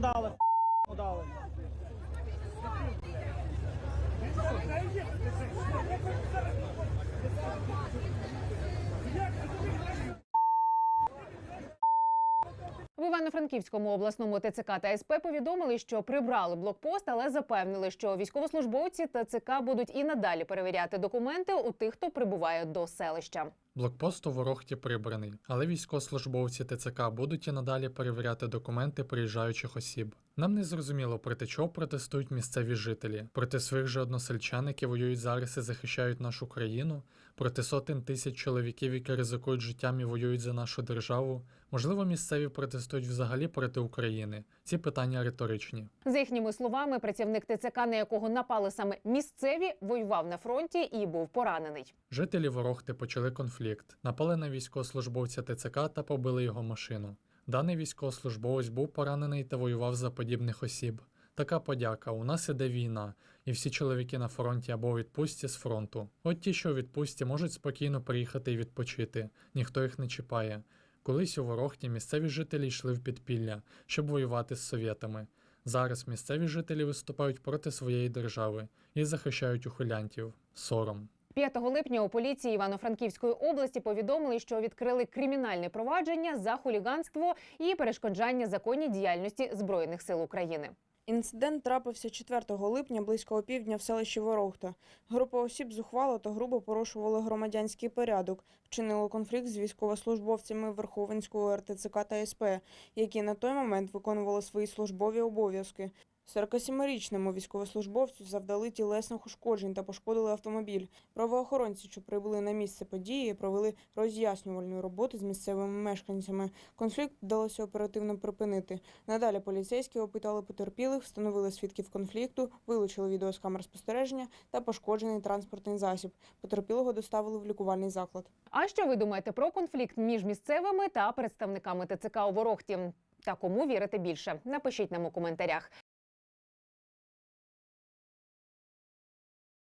нам дали? Дали. В Івано-Франківському обласному ТЦК та СП повідомили, що прибрали блокпост, але запевнили, що військовослужбовці ТЦК будуть і надалі перевіряти документи у тих, хто прибуває до селища. Блокпост у Ворохті прибраний, але військовослужбовці ТЦК будуть і надалі перевіряти документи приїжджаючих осіб. Нам не зрозуміло, проти чого протестують місцеві жителі, проти своїх же односельчан, які воюють зараз і захищають нашу країну, проти сотень тисяч чоловіків, які ризикують життям і воюють за нашу державу. Можливо, місцеві протестують взагалі проти України. Ці питання риторичні. За їхніми словами, працівник ТЦК, на якого напали саме місцеві, воював на фронті і був поранений. Жителі Ворохти почали конфлікт, напали на військовослужбовця ТЦК та побили його машину. Даний військовослужбовець був поранений та воював за подібних осіб. Така подяка. У нас іде війна, і всі чоловіки на фронті або у відпустці з фронту. От ті, що у відпустці, можуть спокійно приїхати і відпочити, ніхто їх не чіпає. Колись у Ворохті місцеві жителі йшли в підпілля, щоб воювати з совєтами. Зараз місцеві жителі виступають проти своєї держави і захищають ухилянтів. Сором. 5 липня у поліції Івано-Франківської області повідомили, що відкрили кримінальне провадження за хуліганство і перешкоджання законній діяльності збройних сил України. Інцидент трапився 4 липня близько опівдня в селищі Ворохта. Група осіб зухвало та грубо порушували громадянський порядок, вчинило конфлікт з військовослужбовцями Верховенського РТЦК та СП, які на той момент виконували свої службові обов'язки. 47-річному військовослужбовцю завдали тілесних ушкоджень та пошкодили автомобіль. Правоохоронці, що прибули на місце події, провели роз'яснювальну роботу з місцевими мешканцями. Конфлікт вдалося оперативно припинити. Надалі поліцейські опитали потерпілих, встановили свідків конфлікту, вилучили відео з камер спостереження та пошкоджений транспортний засіб. Потерпілого доставили в лікувальний заклад. А що ви думаєте про конфлікт між місцевими та представниками ТЦК у Ворохті? Та кому вірите більше? Напишіть нам у коментарях.